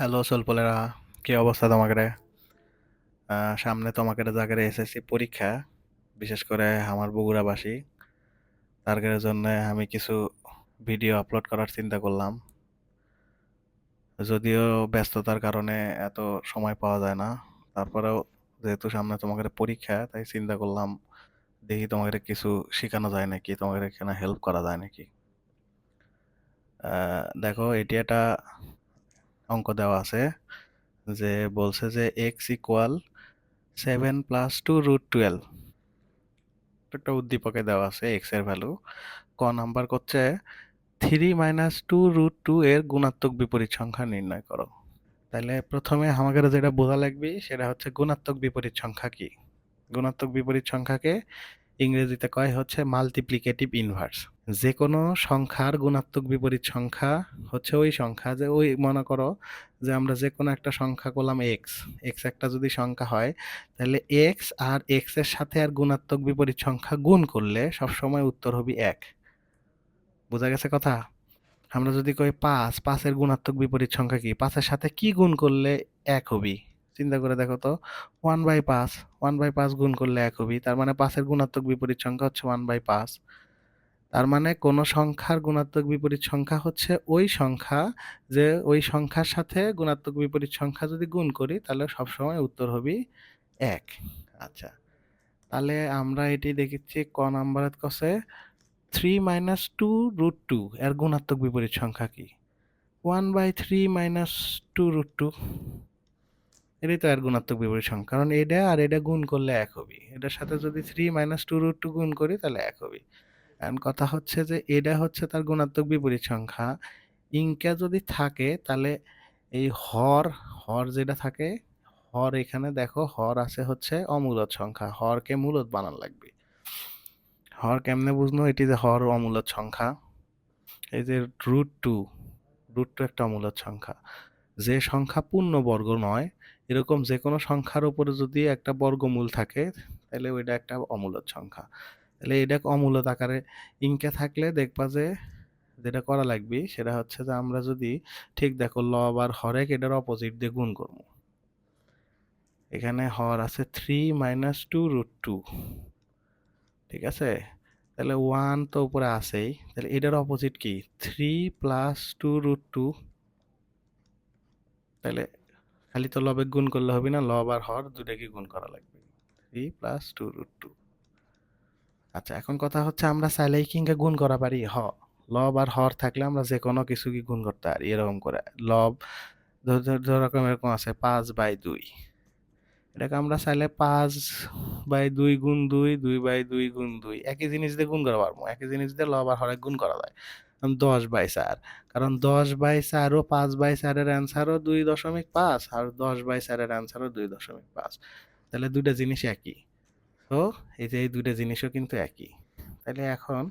Hello সোলপলেরা কি অবস্থা তোমাকে সামনে তোমাকে জায়গায় এসএসসি পরীক্ষা, বিশেষ করে আমার বগুড়াবাসী। তার জন্য আমি কিছু ভিডিও আপলোড করার চিন্তা করলাম। যদিও ব্যস্ততার কারণে এত সময় পাওয়া যায় না। তারপরেও যেহেতু সামনে তোমাকে পরীক্ষা, তাই চিন্তা করলাম দেখি তোমাকে কিছু শেখানো যায় নাকি তোমাকে এখানে হেল্প করা যায় নাকি। দেখো, এটি একটা অঙ্ক দেওয়া আছে যে বলছে যে X equal seven plus two root twelve একটা উদ্দীপকে দেওয়া আছে এক্সের ভ্যালু ক নাম্বার করছে three minus two root two এর গুণাত্মক বিপরীত সংখ্যা নির্ণয় করো। তাহলে প্রথমে আমাদের যেটা বোঝা লাগবে, সেটা হচ্ছে গুণাত্মক বিপরীত সংখ্যা কি? গুণাত্মক বিপরীত সংখ্যাকে ইংরেজিতে কয় হচ্ছে মাল্টিপ্লিকেটিভ ইনভার্স যে কোনো সংখ্যার গুণাত্মক বিপরীত সংখ্যা হচ্ছে ওই সংখ্যা যে ওই মনে করো যে আমরা যে কোনো একটা সংখ্যা করলাম এক্স এক্স একটা যদি সংখ্যা হয়, তাহলে এক্স আর এক্সের সাথে আর গুণাত্মক বিপরীত সংখ্যা গুণ করলে সবসময় উত্তর হবে এক। বোঝা গেছে কথা? আমরা যদি কই পাঁচ পাঁচের গুণাত্মক বিপরীত সংখ্যা কি? পাঁচের সাথে কি গুণ করলে এক হবি? চিন্তা করে দেখো তো। ওয়ান বাই পাঁচ ওয়ান বাই পাঁচ গুণ করলে এক হবি, তার মানে পাঁচের গুণাত্মক বিপরীত সংখ্যা হচ্ছে ওয়ান বাই পাঁচ। তার মানে কোনো সংখ্যার গুণাত্মক বিপরীত সংখ্যা হচ্ছে ওই সংখ্যা যে ওই সংখ্যার সাথে গুণাত্মক বিপরীত সংখ্যা যদি গুণ করি, তাহলে সবসময় উত্তর হবে এক। আচ্ছা তাহলে আমরা এটি দেখেছি ক নাম্বারের কসে three minus two root two, এর গুণাত্মক বিপরীত সংখ্যা কি? One by three minus two root two, এটাই তো এর গুণাত্মক বিপরীত সংখ্যা, কারণ এটা আর এটা গুণ করলে এক হবি। এটার সাথে যদি three minus two root two গুণ করি, তাহলে এক হবি। এখন কথা হচ্ছে যে, এটা হচ্ছে তার গুণাত্মক বিপরীত সংখ্যা। ইনকা যদি থাকে, তাহলে এই হর হর যেটা থাকে, হর এখানে দেখো, হর আছে হচ্ছে অমূলত সংখ্যা। হরকে মূলত বানান লাগবে। হর কেমনে বুঝনো এটি যে হর অমূলত সংখ্যা। এই যে রুট টু রুট টু একটা অমূলত সংখ্যা। যে সংখ্যা পূর্ণ বর্গ নয়, এরকম যে কোনো সংখ্যার উপরে যদি একটা বর্গমূল থাকে, তাহলে ওইটা একটা অমূলত সংখ্যা। তাহলে এটা অমূলত আকারে ইনকে থাকলে দেখবা যে যেটা করা লাগবে সেটা হচ্ছে যে আমরা যদি ঠিক দেখো লব আর হরেক এটার অপোজিট দিয়ে গুণ করব। এখানে হর আছে three minus two root two ঠিক আছে? তাহলে ওয়ান তো উপরে আছেই। তাহলে এটার অপোজিট কি? Three plus two root two তাহলে খালি তো লবে গুণ করলে হবে না লব আর হর দুটাকে গুণ করা লাগবে। Three plus two root two আচ্ছা এখন কথা হচ্ছে আমরা চাইলেই কিংকে গুণ করা পারি। হ, লব আর হর থাকলে আমরা যে কোনো কিছু কি গুণ করতে পারি, এরকম করে। লব, ধরো এরকম আছে, পাঁচ বাই দুই। এটাকে আমরা চাইলে পাঁচ বাই দুই গুণ দুই দুই বাই দুই গুণ দুই, একই জিনিস দিয়ে গুণ করা পারব। একই জিনিস দিয়ে লব আর হরেক গুণ করা যায়। দশ বাই চার। কারণ দশ বাই চার ও পাঁচ বাই চারের অ্যান্সারও দুই দশমিক পাঁচ, আর দশ বাই চারের অ্যান্সারও দুই দশমিক পাঁচ। তাহলে দুইটা জিনিস একই। তো এই যে এই দুইটা জিনিসও কিন্তু একই। তাহলে এখন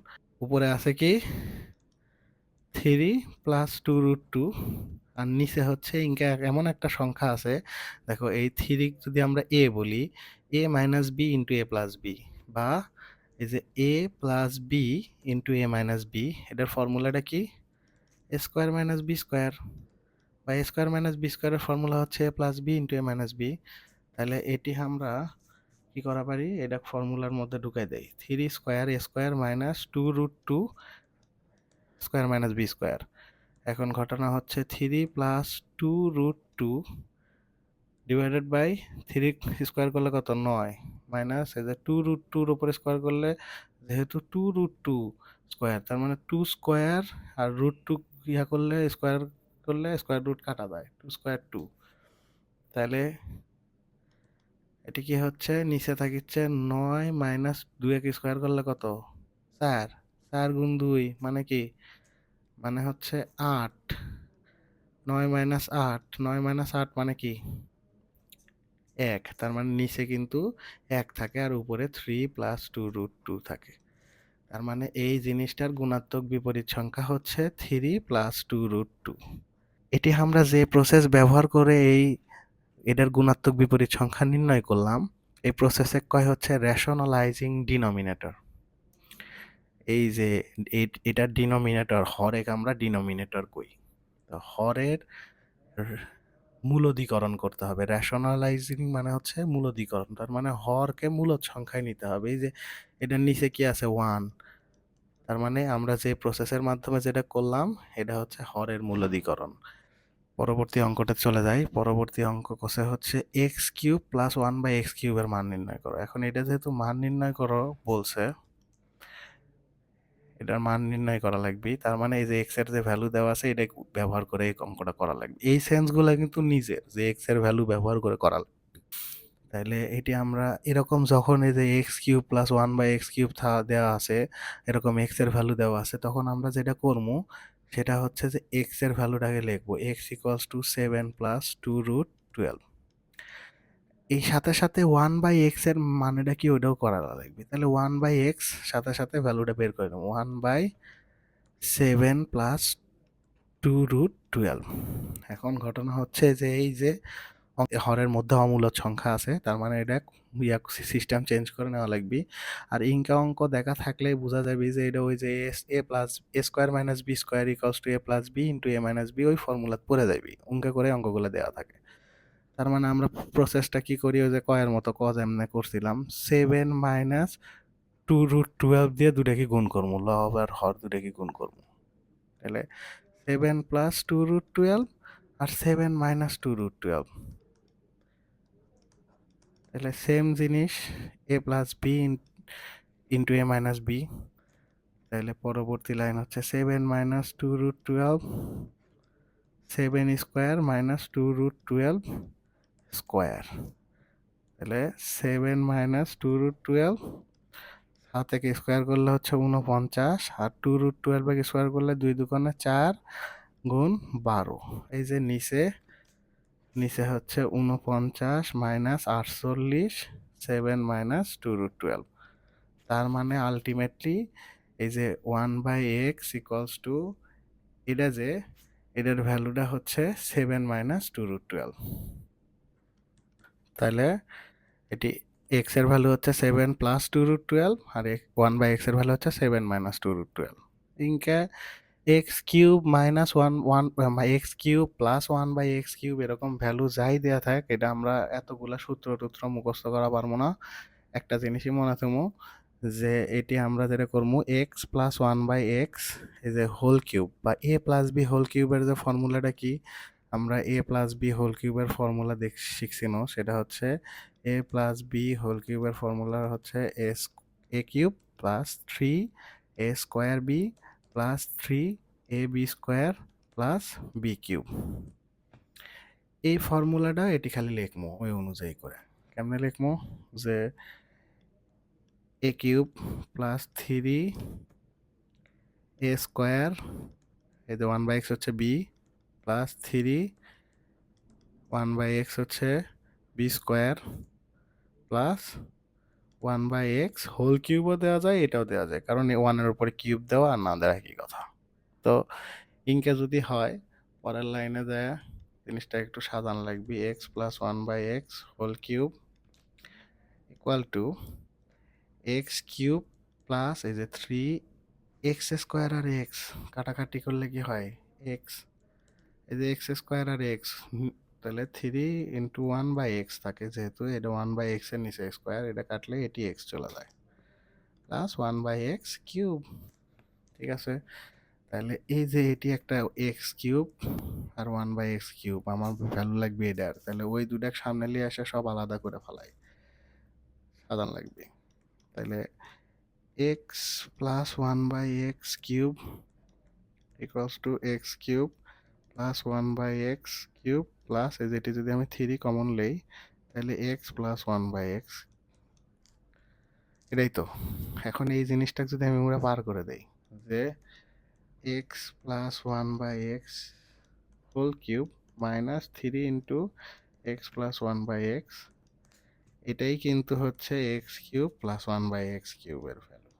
উপরে আছে কি? Three plus two root two আর নিচে হচ্ছে ইনকা এমন একটা সংখ্যা আছে। দেখো এই থ্রি যদি আমরা এ বলি A minus B into A plus B বা এই যে A plus B into A minus B এটার ফর্মুলাটা কি? A square minus B square বা এ স্কোয়ার মাইনাস বি স্কোয়ারের ফর্মুলা হচ্ছে A plus B into A minus B তাহলে এটি আমরা কি করা পারি? এটা ফর্মুলার মধ্যে ঢুকাই দেই। Three square, A square minus two root two square minus B square. এখন ঘটনা হচ্ছে three plus two root two divided by three square করলে কত? নয়। মাইনাস এই যে টু রুট টুর উপরে স্কোয়ার করলে যেহেতু টু রুট টু স্কোয়ার, তার মানে টু স্কোয়ার আর রুট টু ইয়া করলে স্কোয়ার করলে স্কোয়ার রুট কাটা যায়, টু স্কোয়ার টু। তাহলে এটি কি হচ্ছে? নিচে থাকিচ্ছে নয় মাইনাস দুই এক স্কোয়ার করলে কত? চার। চার গুণ দুই মানে কি? মানে হচ্ছে আট। নয় মাইনাস আট। নয় মাইনাস আট মানে কি? এক। তার মানে নিচে কিন্তু এক থাকে আর উপরে three plus two root two থাকে। তার মানে এই জিনিসটার গুণাত্মক বিপরীত সংখ্যা হচ্ছে three plus two root two এটি আমরা যে প্রসেস ব্যবহার করে এই এটার গুণাত্মক বিপরীত সংখ্যা নির্ণয় করলাম। এই প্রসেসে কয় হচ্ছে? রেশনালাইজিং ডিনোমিনেটর এই যে এটার ডিনোমিনেটর হরেক আমরা ডিনোমিনেটর কই। তো হরের মূলদীকরণ করতে হবে। রেশনালাইজিং মানে হচ্ছে মূলদীকরণ তার মানে হরকে মূল সংখ্যায় নিতে হবে। এই যে, এটার নিচে কি আছে? ওয়ান তার মানে আমরা যে প্রসেসের মাধ্যমে যেটা করলাম, এটা হচ্ছে হরের মূলদীকরণ পরবর্তী অঙ্কটা চলে যাই। পরবর্তী অঙ্ক কোষে হচ্ছে X cube plus one by X কিউবের মান নির্ণয় করো। এখন এটা যেহেতু মান নির্ণয় করো বলছে, এটার মান নির্ণয় করা লাগবে তার মানে এই যে এক্সের যে ভ্যালু দেওয়া আছে, এটা ব্যবহার করে এই অঙ্কটা করা লাগবে। এই সেন্সগুলো কিন্তু নিজের, যে এক্সের ভ্যালু ব্যবহার করে করা লাগবে। তাহলে এটি আমরা এরকম যখন এই যে X cube plus one by X cube দেওয়া আছে, এরকম এক্সের ভ্যালু দেওয়া আছে, তখন আমরা যেটা করব সেটা হচ্ছে যে এক্সের ভ্যালুটাকে লিখব। X equals to seven plus two root twelve এই সাথে সাথে ওয়ান বাই এক্সের মানেটা কি ওটাও করা লাগবে। তাহলে ওয়ান বাই এক্স সাথে সাথে ভ্যালুটা বের করে নেব। One by seven plus two root twelve এখন ঘটনা হচ্ছে যে এই যে হরের মধ্যে অমূলদ সংখ্যা আছে, তার মানে এটা ইয়া সিস্টেম চেঞ্জ করে নেওয়া লাগবে। আর ইনকা অঙ্ক দেখা থাকলে বোঝা যাবে যে এটা ওই যে as, A plus A square minus B square equals to A plus B into A minus B ওই ফর্মুলাত পড়ে যাবে অঙ্কে করে অঙ্কগুলো দেওয়া থাকে। তার মানে আমরা প্রসেসটা কি করি? ওই যে কয়ের মতো কজ এমনি করছিলাম seven minus two root twelve দিয়ে দুটাকে গুণ করব লব আর হর দুটাকে গুণ করব। তাহলে seven plus two root twelve আর seven minus two root twelve তাহলে সেম জিনিস A plus B into A minus B তাহলে পরবর্তী লাইন হচ্ছে seven minus two root twelve seven square minus two root twelve square তাহলে seven minus two root twelve সাত থেকে square করলে হচ্ছে উনপঞ্চাশ আর টু রুট টুয়েলভ স্কোয়ার করলে দুই দুকানে চার গুণ বারো। এই যে নিচে নিচে হচ্ছে উনপঞ্চাশ মাইনাস আটচল্লিশ, seven minus two root twelve. তার মানে আলটিমেটলি এই যে one by X equals to, এটা যে এটার ভ্যালুটা হচ্ছে seven minus two root twelve. তাহলে এটি এক্সের ভ্যালু হচ্ছে seven plus two root twelve, R one by এক্সের ভ্যালু হচ্ছে seven minus two root twelve. ইনকে X cube minus one one X cube plus one by X cube এরকম value যাই দেওয়া থাক, এটা আমরা এতগুলা সূত্র টুত্র মুখস্থ করা পারব না। একটা জিনিসই মনে থাকব যে এটি আমরা যেটা করব X plus one by X এই যে হোল কিউব বা এ প্লাস বি হোল কিউবের যে ফর্মুলাটা কি, আমরা এ প্লাস বি হোল কিউবের ফর্মুলা দেখ, শিখছি না। সেটা হচ্ছে এ প্লাস বি হোল কিউবের ফর্মুলা হচ্ছে as A cube plus three A square B plus three A B square plus B cube এই ফর্মুলাটা এটি খালি লিখব ওই অনুযায়ী করে। কেমনে লিখব? যে A cube plus three A square এই যে ওয়ান বাই এক্স হচ্ছে B plus three one by X হচ্ছে B square plus one by X whole কিউবও দেওয়া যায়, এটাও দেওয়া যায়। কারণ ওয়ানের উপরে কিউব দেওয়া আর না দেওয়া একই কথা। তো ইনকে যদি হয়, পরের লাইনে দেয় জিনিসটা একটু সাজান লাগবে X plus one by X whole cube equal to X cube plus এই যে থ্রি এক্স স্কোয়ার আর এক্স কাটাকাটি করলে কি হয়? এক্স এই যে এক্স স্কোয়ার আর এক্স তাহলে three into one by X থাকে। যেহেতু এটা ওয়ান বাই এক্সের নিচে স্কোয়ার এটা কাটলে এটি এক্স চলে যায়। Plus one by X cube ঠিক আছে? তাহলে এই যে এটি একটা এক্স কিউব আর ওয়ান বাই এক্স কিউব আমার ভ্যালু লাগবে এটার তাহলে ওই দুটাক সামনে নিয়ে এসে সব আলাদা করে ফেলাই। সাধারণ লাগবে। তাহলে X plus one by X cube equals to X cube plus one by X cube plus এই যেটি যদি আমি থ্রি কমন লই তাহলে X plus one by X এটাই তো। এখন এই জিনিসটা যদি আমি আমরা পার করে দেই, যে X plus one by X whole cube minus three into X plus one by X এটাই কিন্তু হচ্ছে X cube plus one by X কিউবের ভ্যালু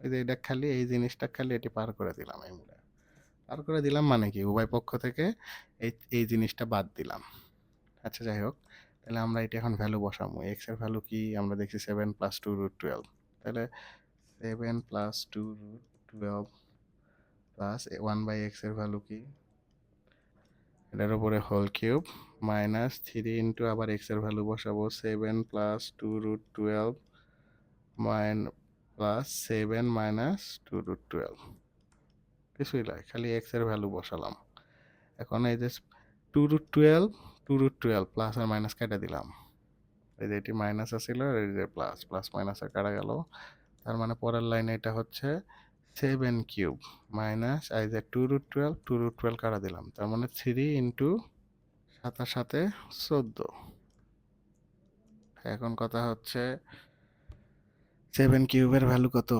এই যে এটা খালি, এই জিনিসটা খালি এটি পার করে দিলাম আমরা পার করে দিলাম মানে কি? উভয় পক্ষ থেকে এই এই জিনিসটা বাদ দিলাম। আচ্ছা যাই হোক। তাহলে আমরা এটা এখন ভ্যালু বসাবো। এক্সের ভ্যালু কি? আমরা দেখছি seven plus two root twelve তাহলে seven plus two root twelve plus one by এক্সের ভ্যালু কি? এটার উপরে whole cube minus three into আবার এক্সের ভ্যালু বসাবো। Seven plus two root twelve mine plus seven minus two root twelve কিছুই নয় খালি এক্সের ভ্যালু বসালাম। এখন এই যে two root twelve two root twelve plus আর মাইনাস কেটে দিলাম। এই যে এটি মাইনাস আছিল আর এই যে প্লাস প্লাস মাইনাসে কাটা গেল। তার মানে পরের লাইনে এটা হচ্ছে সেভেন কিউব মাইনাস এই যে two root twelve two root twelve কাটা দিলাম। তার মানে থ্রি ইন্টু সাতার সাথে চোদ্দ। এখন কথা হচ্ছে সেভেন কিউবের ভ্যালু কত?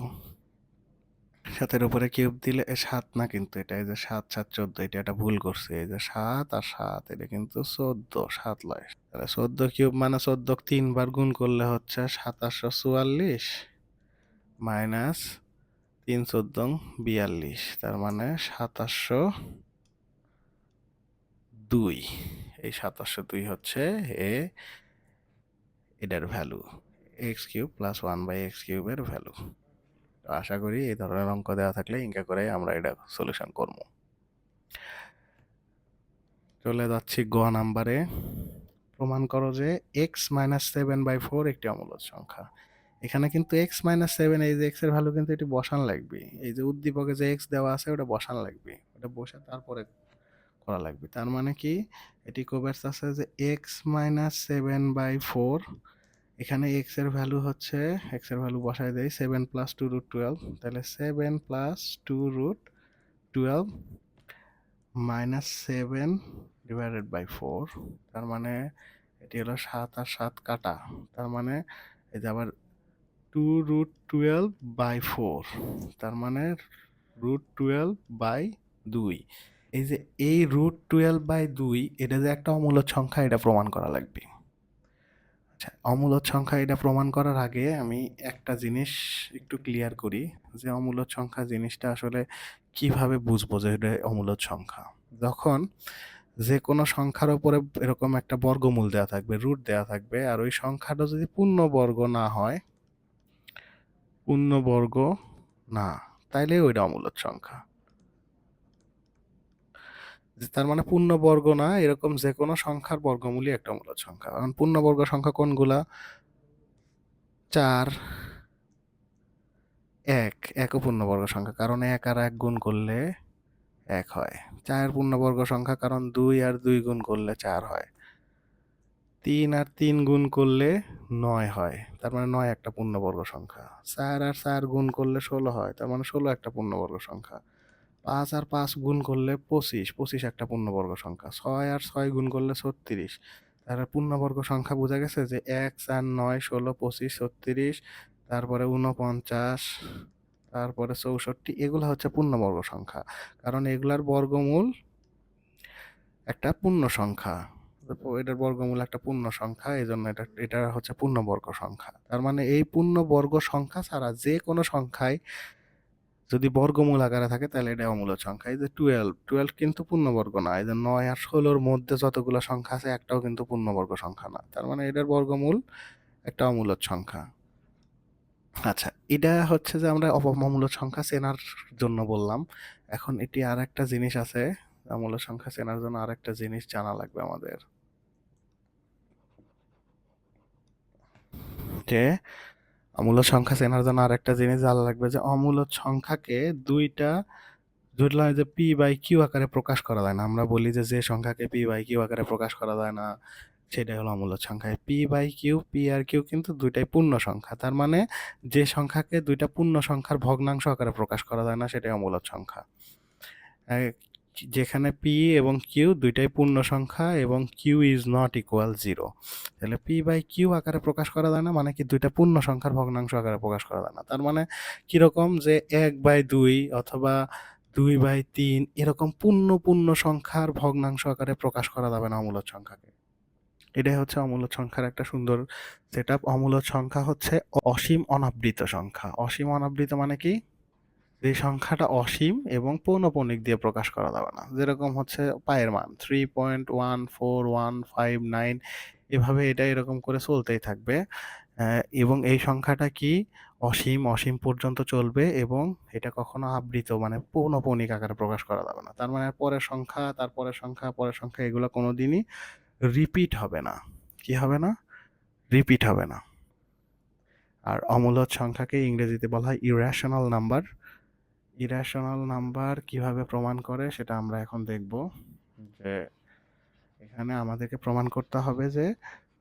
সাতের উপরে কিউব দিলে সাত না কিন্তু এটা, এই যে সাত সাত, চোদ্দ, এটা একটা ভুল করছে, এই যে সাত আর সাত, এটা কিন্তু চোদ্দ, সাত লয়। তাহলে চোদ্দ কিউব মানে চোদ্দ তিনবার গুণ করলে হচ্ছে সাতাশশো চুয়াল্লিশ মাইনাস তিন চোদ্দ বিয়াল্লিশ, তার মানে সাতাশশো দুই। এই সাতাশশো দুই হচ্ছে এ, এটার value x cube plus one by x কিউবের ভ্যালু তো আশা করি এই ধরনের অঙ্ক দেওয়া থাকলে ইনকা করে আমরা এটা সলিউশন করব। চলে যাচ্ছি গ নাম্বারে। প্রমাণ করো যে x minus seven by four একটি অমূলদ সংখ্যা। এখানে কিন্তু এক্স মাইনাস সেভেন এই যে এক্সের ভ্যালু কিন্তু এটি বসান লাগবে। এই যে উদ্দীপকে যে এক্স দেওয়া আছে ওটা বসান লাগবে। ওটা বসে তারপরে করা লাগবে। তার মানে কি? এটি কোভার্স আছে যে x minus seven by four এখানে এক্সের ভ্যালু হচ্ছে এক্সের ভ্যালু বসায় দেয় seven plus two root twelve তাহলে seven plus two root twelve minus seven divided by four তার মানে এটি হলো সাত আর সাত কাটা, তার মানে এই যে আবার two root twelve by four তার মানে রুট টুয়েলভ বাই দুই। এই যে এই রুট টুয়েলভ বাই দুই, এটা যে একটা অমূলদ সংখ্যা, এটা প্রমাণ করা লাগবে। অমূলদ সংখ্যা এটা প্রমাণ করার আগে আমি একটা জিনিস একটু ক্লিয়ার করি যে অমূলদ সংখ্যা জিনিসটা আসলে কীভাবে বুঝব যে এটা অমূলদ সংখ্যা? যখন যে কোনো সংখ্যার উপরে এরকম একটা বর্গমূল দেওয়া থাকবে রুট দেওয়া থাকবে, আর ওই সংখ্যাটা যদি পূর্ণবর্গ না হয়, পূর্ণবর্গ না তাইলে ওইটা অমূলদ সংখ্যা। যে তার মানে পূর্ণবর্গ না, এরকম যে কোনো সংখ্যার বর্গমূলই একটা মূলদ সংখ্যা। কারণ পূর্ণবর্গ সংখ্যা কোনগুলা? চার, এক একও পূর্ণবর্গ সংখ্যা। কারণ এক আর এক গুণ করলে এক হয়। চার পূর্ণবর্গ সংখ্যা, কারণ দুই আর দুই গুণ করলে চার হয়। তিন আর তিন গুণ করলে নয় হয়। তার মানে নয় একটা পূর্ণবর্গ সংখ্যা। চার আর চার গুণ করলে ষোলো হয়। তার মানে ষোলো একটা পূর্ণবর্গ সংখ্যা। পাঁচ আর পাঁচ গুণ করলে পঁচিশ পঁচিশ একটা পূর্ণবর্গ সংখ্যা। ছয় আর ছয় গুণ করলে ছত্রিশ। তার পূর্ণবর্গ সংখ্যা বোঝা গেছে যে এক, চার, নয়, ষোলো, পঁচিশ, ছত্রিশ, তারপরে উনপঞ্চাশ তারপরে চৌষট্টি, এগুলো হচ্ছে পূর্ণবর্গ সংখ্যা। কারণ এগুলার বর্গমূল একটা পূর্ণ সংখ্যা। এটার বর্গমূল একটা পূর্ণ সংখ্যা এই জন্য এটা এটা হচ্ছে পূর্ণবর্গ সংখ্যা। তার মানে এই পূর্ণবর্গ সংখ্যা ছাড়া যে কোনো সংখ্যায় যদি বর্গমূল আকারে থাকে, তাহলে এটা অমূলদ সংখ্যা। এই যে টুয়েলভ টুয়েলভ কিন্তু পূর্ণবর্গ না। এই যে নয় আর ষোলোর মধ্যে যতগুলো সংখ্যা আছে, একটাও কিন্তু পূর্ণবর্গ সংখ্যা না। তার মানে এটার বর্গমূল একটা অমূলদ সংখ্যা। আচ্ছা এটা হচ্ছে যে আমরা অমূলদ সংখ্যা চেনার জন্য বললাম। এখন এটি আর একটা জিনিস আছে। অমূলদ সংখ্যা চেনার জন্য আর একটা জিনিস জানা লাগবে আমাদের। যে অমূলদ সংখ্যা চেনার জন্য আর একটা জিনিস জানা লাগবে যে অমূলদ সংখ্যাকে দুইটা ধরলাম যে পি বাই কিউ আকারে প্রকাশ করা যায় না। আমরা বলি যে যে সংখ্যাকে পি বাই কিউ আকারে প্রকাশ করা যায় না, সেটাই হলো অমূলদ সংখ্যা। পি বাই কিউ পি আর কিউ কিন্তু দুইটাই পূর্ণ সংখ্যা। তার মানে যে সংখ্যাকে দুইটা পূর্ণ সংখ্যার ভগ্নাংশ আকারে প্রকাশ করা যায় না, সেটাই অমূলদ সংখ্যা। যেখানে পি এবং কিউ দুইটাই পূর্ণ সংখ্যা এবং q is not equal zero তাহলে পি বাই কিউ আকারে প্রকাশ করা যায় না মানে কি দুইটা পূর্ণ সংখ্যার ভগ্নাংশ আকারে প্রকাশ করা যায় না। তার মানে কীরকম যে এক বাই দুই অথবা দুই বাই তিন এরকম পূর্ণ পূর্ণ সংখ্যার ভগ্নাংশ আকারে প্রকাশ করা যাবে না অমূলদ সংখ্যাকে। এটাই হচ্ছে অমূলদ সংখ্যার একটা সুন্দর সেট আপ অমূলদ সংখ্যা হচ্ছে অসীম অনাবৃত সংখ্যা। অসীম অনাবৃত মানে কি? যে সংখ্যাটা অসীম এবং পৌনপণিক দিয়ে প্রকাশ করা যাবে না। যেরকম হচ্ছে পায়ের মান three point one four one five nine এভাবে এটা এরকম করে চলতেই থাকবে। এবং এই সংখ্যাটা কি? অসীম অসীম পর্যন্ত চলবে এবং এটা কখনো আবৃত মানে পৌনঃপুনিক আকারে প্রকাশ করা যাবে না। তার মানে পরের সংখ্যা তারপরের সংখ্যা, পরের সংখ্যা এগুলো কোনো দিনই রিপিট হবে না। কি হবে না? রিপিট হবে না। আর অমূলত সংখ্যাকে ইংরেজিতে বলা হয় ইরেশনাল নাম্বার ইরেশনাল নাম্বার কীভাবে প্রমাণ করে সেটা আমরা এখন দেখব। যে এখানে আমাদেরকে প্রমাণ করতে হবে যে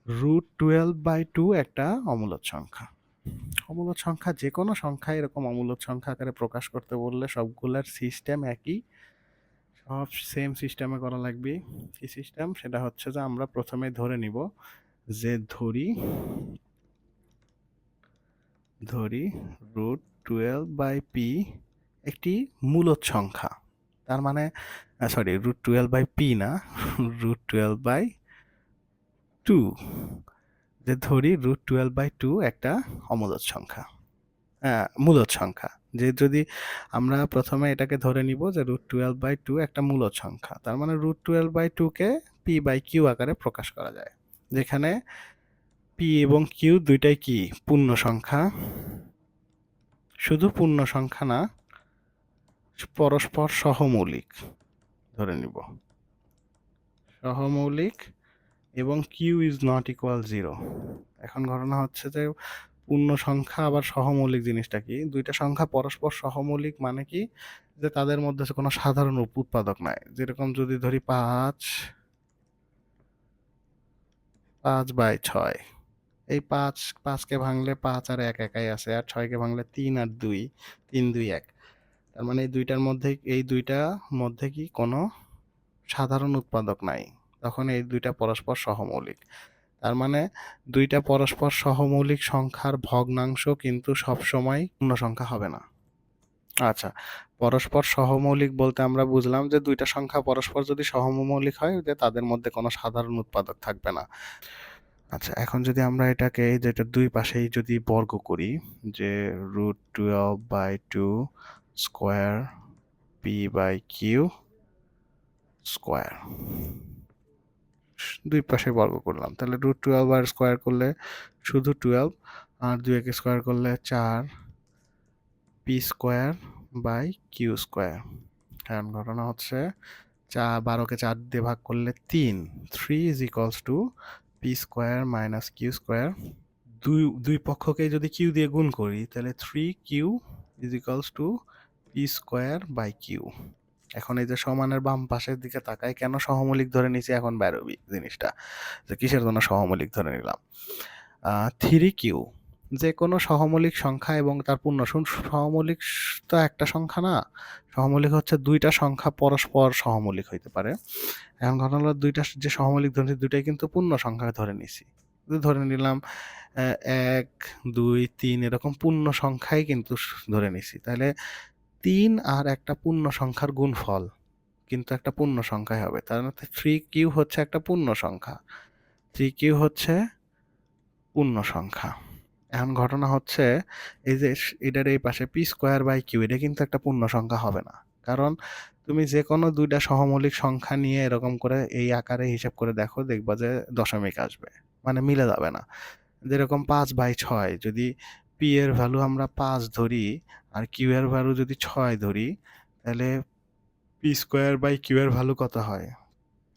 রুট টুয়েলভ বাই টু একটা অমূলদ সংখ্যা। অমূলদ সংখ্যা যে কোনো সংখ্যা এরকম অমূলদ সংখ্যা আকারে প্রকাশ করতে বললে সবগুলোর সিস্টেম একই। সব সেম সিস্টেমে করা লাগবে। কি সিস্টেম সেটা হচ্ছে যে আমরা প্রথমে ধরে নিব যে ধরি ধরি রুট টুয়েলভ বাই পি একটি মূলদ সংখ্যা। তার মানে sorry root twelve by p না রুট টুয়েলভ বাই টু যে ধরি রুট টুয়েলভ বাই টু একটা অমূলদ সংখ্যা মূলদ সংখ্যা। যে যদি আমরা প্রথমে এটাকে ধরে নিব যে রুট টুয়েলভ বাই টু একটা মূলদ সংখ্যা, তার মানে রুট টুয়েলভ বাই টুকে পি বাই কিউ আকারে প্রকাশ করা যায়। যেখানে পি এবং কিউ দুইটাই কি? পূর্ণ সংখ্যা। শুধু পূর্ণ সংখ্যা না পরস্পর সহমৌলিক। ধরে নিব। সহমৌলিক এবং q is not equal zero এখন ঘটনা হচ্ছে যে পূর্ণ সংখ্যা আবার সহমৌলিক জিনিসটা কি? দুইটা সংখ্যা পরস্পর সহমৌলিক মানে কি? যে তাদের মধ্যে কোনো সাধারণ উৎপাদক নাই। যেরকম যদি ধরি পাঁচ পাঁচ বাই ছয়। এই পাঁচ, পাঁচকে ভাঙলে পাঁচ আর এক একাই আছে, আর ছয়কে ভাঙলে তিন আর দুই, তিন দুই এক। তার মানে এই দুইটার মধ্যে, এই দুইটা মধ্যে কি কোনো সাধারণ উৎপাদক নাই? তখন এই দুইটা পরস্পর সহমৌলিক। তার মানে দুইটা পরস্পর সহমৌলিক সংখ্যার ভগ্নাংশ কিন্তু সবসময় পূর্ণ সংখ্যা হবে না। আচ্ছা পরস্পর সহমৌলিক বলতে আমরা বুঝলাম যে দুইটা সংখ্যা পরস্পর যদি সহমৌলিক হয়, যে তাদের মধ্যে কোনো সাধারণ উৎপাদক থাকবে না। আচ্ছা এখন যদি আমরা এটাকে যেটা দুই পাশেই যদি বর্গ করি, যে root twelve by two square p by q square দুই পাশে বর্গ করলাম। তাহলে রুট টুয়েলভ আর স্কোয়ার করলে শুধু টুয়েলভ আর দুই একে স্কোয়ার করলে চার p square by q square কারণ ঘটনা হচ্ছে চা বারোকে চার দিয়ে ভাগ করলে তিন। Three is equals two p square minus q square দুই দুই পক্ষকে যদি কিউ দিয়ে গুণ করি, তাহলে three q is equals two p square by q. এখন এই যে সমানের বাম পাশের দিকে তাকাই কেন সহমৌলিক ধরে নিছি এখন বেরোবি জিনিসটা। যে কিসের জন্য সহমৌলিক ধরে নিলাম? Three q. যে কোনো সহমৌলিক সংখ্যা এবং তার পূর্ণ শুন- সহমৌলিক তো একটা সংখ্যা না, সহমৌলিক হচ্ছে দুইটা সংখ্যা পরস্পর সহমৌলিক হইতে পারে। এখন ঘটনা হলো দুইটা যে সহমৌলিক ধরেছি দুইটাই কিন্তু পূর্ণ সংখ্যা ধরে নিছি ধরে নিলাম এক, দুই, তিন, এরকম পূর্ণ সংখ্যাই কিন্তু ধরে নিছি তাহলে তিন আর একটা পূর্ণ সংখ্যার গুণফল। কিন্তু একটা পূর্ণ সংখ্যাই হবে। তার মধ্যে থ্রি কিউ হচ্ছে একটা পূর্ণ সংখ্যা থ্রি কিউ হচ্ছে পূর্ণ সংখ্যা এখন ঘটনা হচ্ছে এই যে এটার এই পাশে পি স্কোয়ার বাই কিউ এটা কিন্তু একটা পূর্ণ সংখ্যা হবে না। কারণ তুমি যে কোনো দুইটা সহমৌলিক সংখ্যা নিয়ে এরকম করে এই আকারে হিসাব করে দেখো, দেখবা যে দশমিক আসবে। মানে মিলে যাবে না। যেরকম পাঁচ বাই ছয়, যদি পি এর ভ্যালু আমরা পাঁচ ধরি আর কিউ এর ভ্যালু যদি ছয় ধরি, তাহলে পি স্কোয়ার বাই কিউ এর ভ্যালু কত হয়?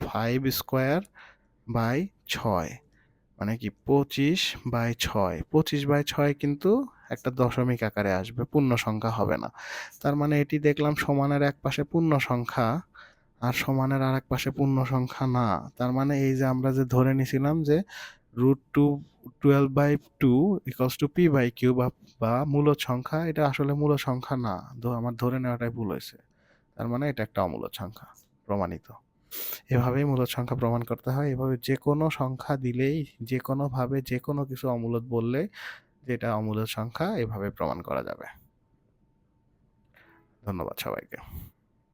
ফাইভ স্কোয়ার বাই ছয়। মানে কি পঁচিশ বাই ছয়। পঁচিশ বাই ছয় কিন্তু একটা দশমিক আকারে আসবে, পূর্ণ সংখ্যা হবে না। তার মানে এটি দেখলাম সমানের এক পাশে পূর্ণ সংখ্যা আর সমানের আর এক পাশে পূর্ণ সংখ্যা না। তার মানে এই যে আমরা যে ধরে নিছিলাম যে root two twelve by two equals two p by q বা মূলদ সংখ্যা, এটা আসলে মূলদ সংখ্যা না। আমার ধরে নেওয়াটাই ভুল হয়েছে। তার মানে এটা একটা অমূলদ সংখ্যা, প্রমাণিত। এভাবেই মূলদ সংখ্যা প্রমাণ করতে হয়। এভাবে যে কোনো সংখ্যা দিলেই যে কোনোভাবে যে কোনো কিছু অমূলদ বললে, যেটা অমূলদ সংখ্যা, এভাবে প্রমাণ করা যাবে। ধন্যবাদ সবাইকে।